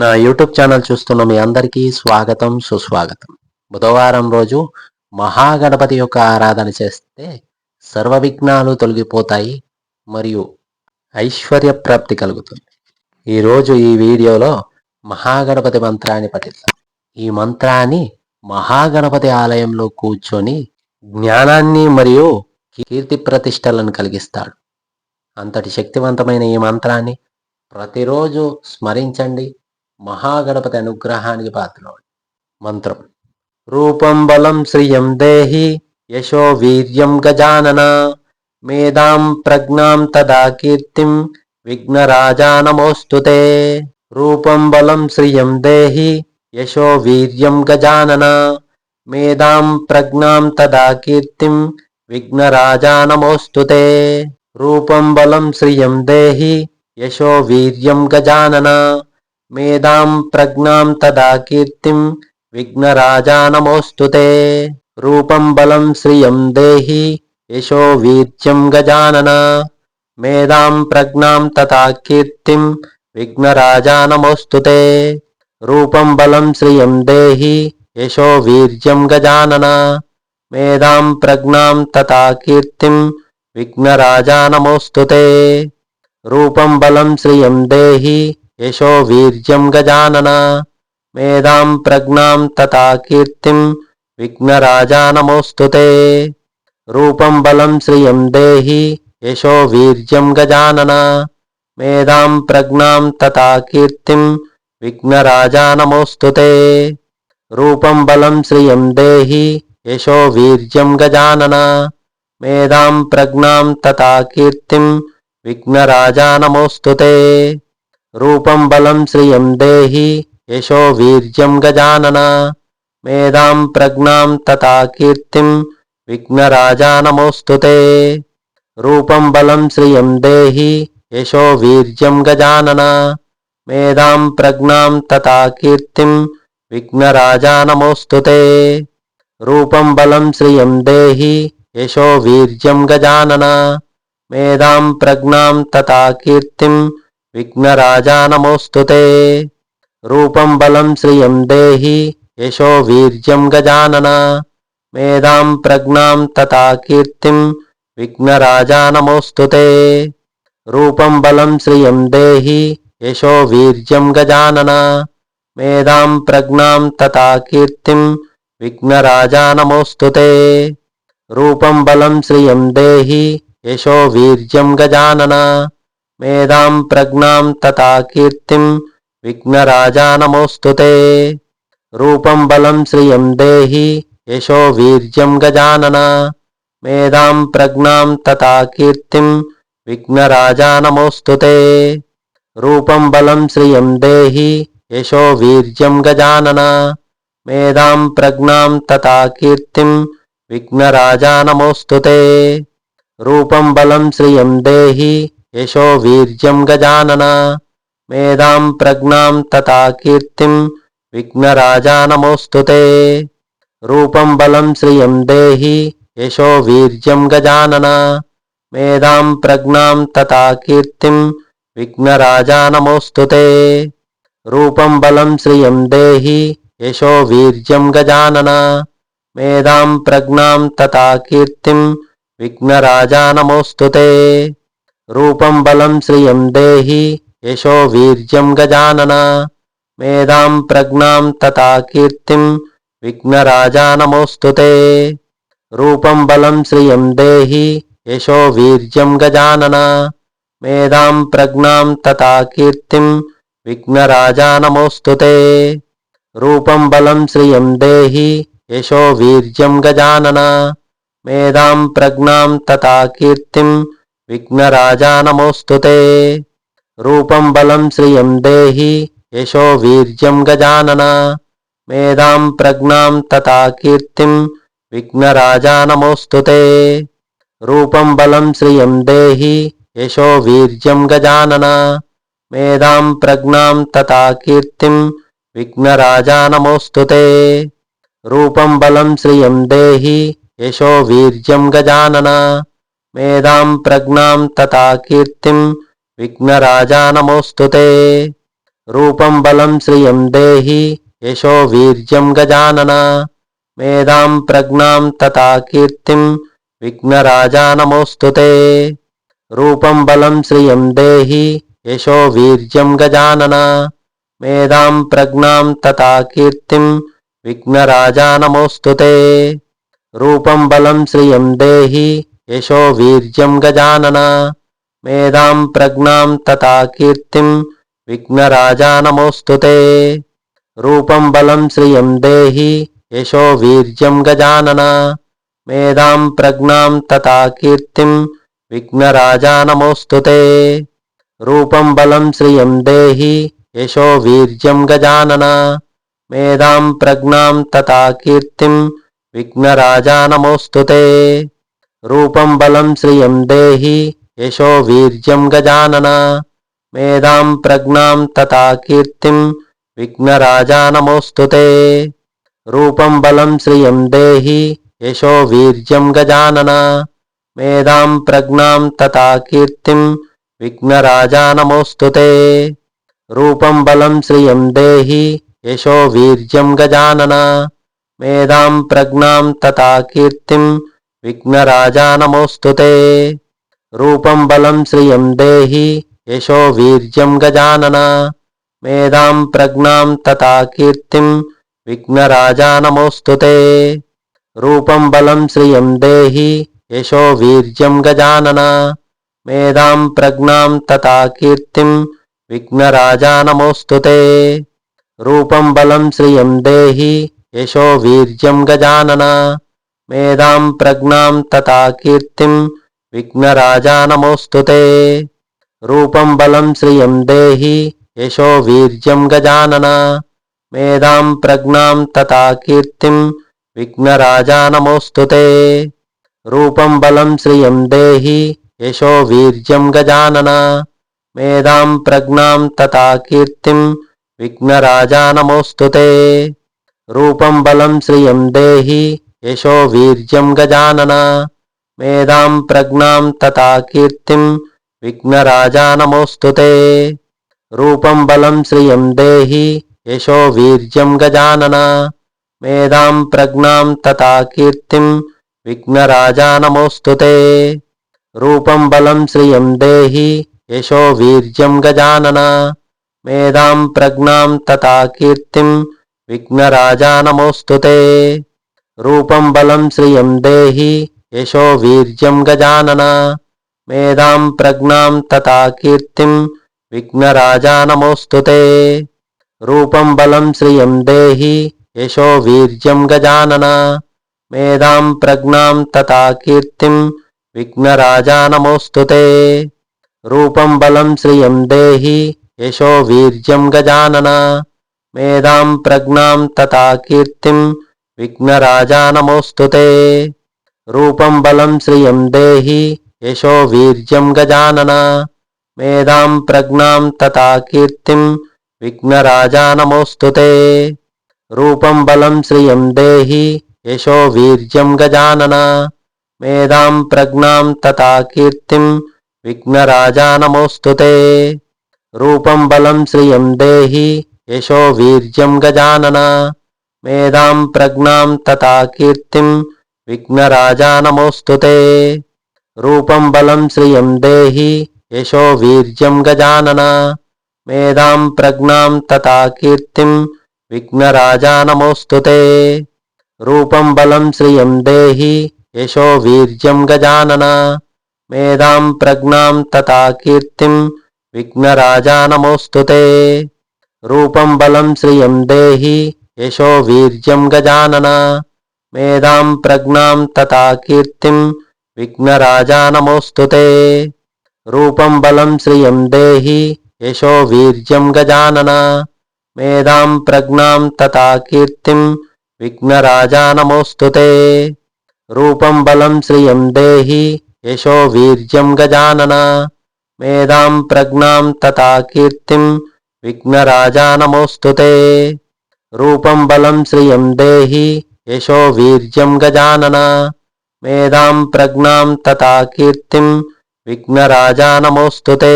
నా YouTube channel చూస్తున్న మీ అందరికీ స్వాగతం సుస్వాగతం. బుధవారం రోజు మహాగణపతి యొక్క ఆరాధన చేస్తే సర్వ విఘ్నాలు తొలగిపోతాయి మరియు ఐశ్వర్య ప్రాప్తి కలుగుతుంది. ఈరోజు ఈ వీడియోలో మహాగణపతి మంత్రాన్ని పఠిద్దాం. ఈ మంత్రాన్ని మహాగణపతి ఆలయంలో కూర్చొని జ్ఞానాన్ని మరియు కీర్తి ప్రతిష్టలను కలిగిస్తాడు. అంతటి శక్తివంతమైన ఈ మంత్రాన్ని ప్రతిరోజు స్మరించండి. మహాగణపతి అనుగ్రహానికి పాత్రలు మంత్రం. రూపం బలం శ్రియం దేహి యశో వీర్యం గజానన. మేధాం ప్రజ్ఞాం తదా కీర్తిం విఘ్నరాజానమోస్తుతే. రూపం బలం శ్రియం దేహి యశో వీర్యం గజానన. మేధాం ప్రజ్ఞాం తదా కీర్తిం విఘ్నరాజానమోస్తుతే. రూపం బలం శ్రియం దేహి యశో వీర్యం గజానన. మేధాం ప్రజ్ఞాం తదా కీర్తిం విఘ్నరాజానమోస్తు రూపం బలం శ్రియం దేహి యశో వీర్యం గజానన. మేధాం ప్రజ్ఞాం తథా కీర్తిం విఘ్నరాజానమోస్తు రూపం బలం శ్రియం దేహి యశో వీర్యం గజానన. మేధాం ప్రజ్ఞాం తథా కీర్తిం విఘ్నరాజానమోస్తు రూపం బలం శ్రియం దేహి యశో వీర్యం గజానన. మేధాం ప్రజ్ఞాం తథా కీర్తిం విఘ్నరాజానమోస్తుతే రూపం బలం శ్రియం దేహి యశో వీర్యం గజానన. మేధాం ప్రజ్ఞాం తథా కీర్తిం విఘ్నరాజానమోస్తుతే రూపం బలం శ్రియం దేహి యశో వీర్యం గజానన. మేధాం ప్రజ్ఞాం తథా కీర్తిం విఘ్నరాజానమోస్తుతే రూపం బలం శ్రియం దేహి యశో వీర్యం గజానన. మేధాం ప్రజ్ఞాం తథా కీర్తిం విఘ్నరాజానమోస్తుతే. రూపం బలం శ్రియం దేహి యశో వీర్యం గజానన. మేధాం ప్రజ్ఞాం తథా కీర్తిం విఘ్నరాజానమోస్తుతే. రూపం బలం శ్రియం దేహి యశో వీర్యం గజానన. మేధాం ప్రజ్ఞాం తథా విఘ్నరాజా నమోస్తు రూపం బలం శ్రియం దేహి యశో వీర్యం గజానన మేధాం ప్రజ్ఞాం తథా కీర్తిం విఘ్నరాజా నమోస్తు రూపం బలం శ్రియం దేహి యశో వీర్యం గజానన మేధాం ప్రజ్ఞాం తథా కీర్తిం విఘ్నరాజా నమోస్తు రూపం బలం శ్రియం దేహి యశో వీర్యం గజానన మేధాం ప్రజ్ఞాం తథా కీర్తిం విఘ్నరాజానమోస్తుతే. రూపం బలం శ్రియం దేహి యశో వీర్యం గజానన. మేధాం ప్రజ్ఞాం తథా కీర్తిం విఘ్నరాజానమోస్తుతే. రూపం బలం శ్రియం దేహి యశో వీర్యం గజానన. మేధాం ప్రజ్ఞాం తథా కీర్తిం విఘ్నరాజానమోస్తుతే. రూపం బలం శ్రియం దేహి యశో వీర్యం గజానన. మేధాం ప్రజ్ఞాం తథా కీర్తిం విఘ్నరాజానమోస్తుతే రూపం బలం శ్రియం దేహి యశో వీర్యం గజానన. మేధాం ప్రజ్ఞాం తథా కీర్తిం విఘ్నరాజానమోస్తుతే రూపం బలం శ్రియం దేహి యశో వీర్యం గజానన. మేధాం ప్రజ్ఞాం తథా కీర్తిం విఘ్నరాజానమోస్తుతే రూపం బలం శ్రియం దేహి యశో వీర్యం గజానన. మేధాం ప్రజ్ఞాం తథా కీర్తిం విఘ్నరాజానమోస్తుతే రూపం బలం శ్రియం దేహి యశో వీర్యం గజానన. మేధాం ప్రజ్ఞాం తథా కీర్తిం విఘ్నరాజానమోస్తుతే రూపం బలం శ్రియం దేహి యశో వీర్యం గజానన. మేధాం ప్రజ్ఞాం తథా కీర్తిం విఘ్నరాజానమోऽस्तु ते రూపం బలం శ్రియం దేహి యశో వీర్యం గజానన మేధాం ప్రజ్ఞాం తథా కీర్తిం విఘ్నరాజానమోऽस्तు ते రూపం బలం శ్రియం దేహి యశో వీర్యం గజానన మేధాం ప్రజ్ఞాం తథా కీర్తిం విఘ్నరాజానమోऽస్తు ते రూపం బలం శ్రియం దేహి యశో వీర్యం గజానన మేధాం ప్రజ్ఞాం తథా కీర్తిం విఘ్నరాజా నమోస్తుతే రూపం బలం శ్రియం దేహి యశో వీర్యం గజానన. మేధాం ప్రజ్ఞాం తథా కీర్తిం విఘ్నరాజా నమోస్తుతే రూపం బలం శ్రియం దేహి యశో వీర్యం గజానన. మేధాం ప్రజ్ఞాం తథా కీర్తిం విఘ్నరాజా నమోస్తుతే రూపం బలం శ్రియం దేహి యశో వీర్యం గజానన. మేధాం ప్రజ్ఞాం తథా కీర్తిం విఘ్నరాజానమోస్తుతే రూపం బలం శ్రియం దేహి యశో వీర్యం గజానన. మేధాం ప్రజ్ఞాం తథా కీర్తిం విఘ్నరాజానమోస్తుతే రూపం బలం శ్రియం దేహి యశో వీర్యం గజానన. మేధాం ప్రజ్ఞాం తథా కీర్తిం విఘ్నరాజానమోస్తుతే రూపం బలం శ్రియం దేహి యశో వీర్యం గజానన. మేధాం ప్రజ్ఞాం తథా కీర్తిం విఘ్నరాజానమోస్తుతే. రూపం బలం శ్రియం దేహి యశో వీర్యం గజానన. మేధాం ప్రజ్ఞాం తథా కీర్తిం విఘ్నరాజానమోస్తుతే. రూపం బలం శ్రియం దేహి యశో వీర్యం గజానన. మేధాం ప్రజ్ఞాం తథా కీర్తిం విఘ్నరాజా నమోస్తు రూపం బలం శ్రియం దేహి యశో వీర్యం గజానన మేధాం ప్రజ్ఞాం తథా కీర్తిం విఘ్నరాజా నమోస్తు రూపం బలం శ్రియం దేహి యశో వీర్యం గజానన మేధాం ప్రజ్ఞాం తథా కీర్తిం విఘ్నరాజా నమోస్తు రూపం బలం శ్రియం దేహి యశో వీర్యం గజానన మేధాం ప్రజ్ఞాం తథా కీర్తిం విఘ్నరాజానమోస్తు రూపం బలం శ్రియం దేహి యశో వీర్యం గజానన. మేధాం ప్రజ్ఞాం తథా కీర్తిం విఘ్నరాజానమోస్తు రూపం బలం శ్రియం దేహి యశో వీర్యం గజానన. మేధాం ప్రజ్ఞాం తథా కీర్తిం విఘ్నరాజానమోస్తు రూపం బలం శ్రియం దేహి యశో వీర్యం గజానన. మేధాం ప్రజ్ఞాం తథా కీర్తిం విఘ్నరాజానమోస్తుతే రూపం బలం శ్రియం దేహి యశో వీర్యం గజానన. మేధాం ప్రజ్ఞాం తథా కీర్తిం విఘ్నరాజానమోస్తుతే రూపం బలం శ్రియం దేహి యశో వీర్యం గజానన. మేధాం ప్రజ్ఞాం తథా కీర్తిం విఘ్నరాజానమోస్తుతే రూపం బలం శ్రియం దేహి యశో వీర్యం గజానన. మేధాం ప్రజ్ఞాం తథా కీర్తిం విఘ్నరాజానమోస్తుతే రూపం బలం శ్రియం దేహి యశో వీర్యం గజానన. మేధాం ప్రజ్ఞాం తథా కీర్తిం విఘ్నరాజానమోస్తుతే రూపం బలం శ్రియం దేహి యశో వీర్యం గజానన. మేధాం ప్రజ్ఞాం తథా కీర్తిం విఘ్నరాజానమోऽस्तु ते। రూపం బలం శ్రియం దేహి యశో వీర్యం గజానన మేధాం ప్రజ్ఞాం తథా కీర్తిం విఘ్నరాజానమోऽस्तు ते। రూపం బలం శ్రియం దేహి యశో వీర్యం గజానన మేధాం ప్రజ్ఞాం తథా కీర్తిం విఘ్నరాజానమోऽస్తు ते। రూపం బలం శ్రియం దేహి యశో వీర్యం గజానన మేధాం ప్రజ్ఞాం తథా కీర్తిం విఘ్నరాజా నమోస్తు రూపం బలం శ్రియం దేహి యశో వీర్యం గజానన మేధాం ప్రజ్ఞాం తథా కీర్తిం విఘ్నరాజా నమోస్తు రూపం బలం శ్రియం దేహి యశో వీర్యం గజానన మేధాం ప్రజ్ఞాం తథా కీర్తిం విఘ్నరాజా నమోస్తు రూపం బలం శ్రియం దేహి యశో వీర్యం గజానన. మేధాం ప్రజ్ఞాం తథా కీర్తిం విఘ్నరాజానమోస్తుతే రూపం బలం శ్రియం దేహి యశో వీర్యం గజానన. మేధాం ప్రజ్ఞాం తథా కీర్తిం విఘ్నరాజానమోస్తుతే రూపం బలం శ్రియం దేహి యశో వీర్యం గజానన. మేధాం ప్రజ్ఞాం తథా కీర్తిం విఘ్నరాజానమోస్తుతే రూపం బలం శ్రియం దేహి యశో వీర్యం గజానన మేధాం ప్రజ్ఞాం తథా కీర్తిం విఘ్నరాజా నమోస్తుతే